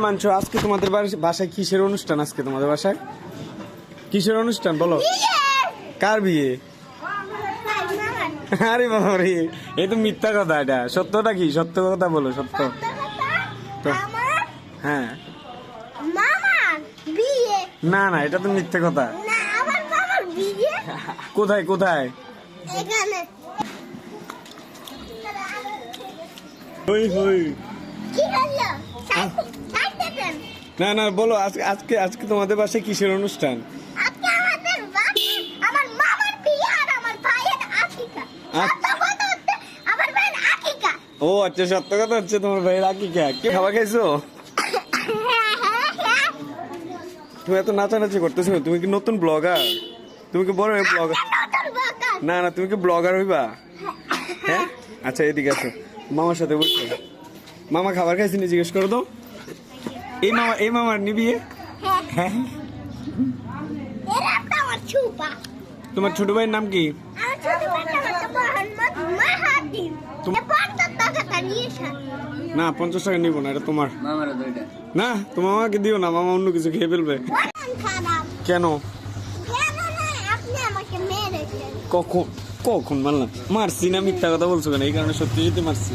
এই মানছো? আজকে তোমাদের বাসায় কিসের অনুষ্ঠান আজকে তোমাদের বাসায়? কিসের অনুষ্ঠান বলো? কার বিয়ে? আরে বাবা রে এই তো মিথ্যা কথা এটা। সত্যটা কি? সত্য কথা বলো সত্য। তো। হ্যাঁ। না না এটা তো মিথ্যে কথা। কোথায় কোথায়? হই হই। না না বলো আজকে আজকে আজকে তোমাদের বাসায় কিসের অনুষ্ঠান? ও আচ্ছা সত্য কথা হচ্ছে তোমার ভাইয়ের আকিকা। কে খাবার খাইছো? তুমি এত নাচানাচি করতেছো তুমি কি নতুন ব্লগার? তুমি কি বড় ব্লগার? না না তুমি কি ব্লগার হইবা? হ্যাঁ? আচ্ছা এদিকে আসো। মামার সাথে বসো। মামা খাবার খাইছি নি জিজ্ঞেস করো তো এই মামা এই মামার নিবি? হ্যাঁ? তোমার ছোট ভাইয়ের নাম কি? না পঞ্চাশ টাকা নিবো না এটা তোমার। না তোমার মামাকে দিও না মামা অন্য কিছু খেয়ে ফেলবে। কেন? কেন না আপনি আমাকে মেরেছেন কখন? কখন মারলাম? মারছি না মিথ্যা কথা বলছো কেন? এই কারণে সত্যি সত্যি মারছি।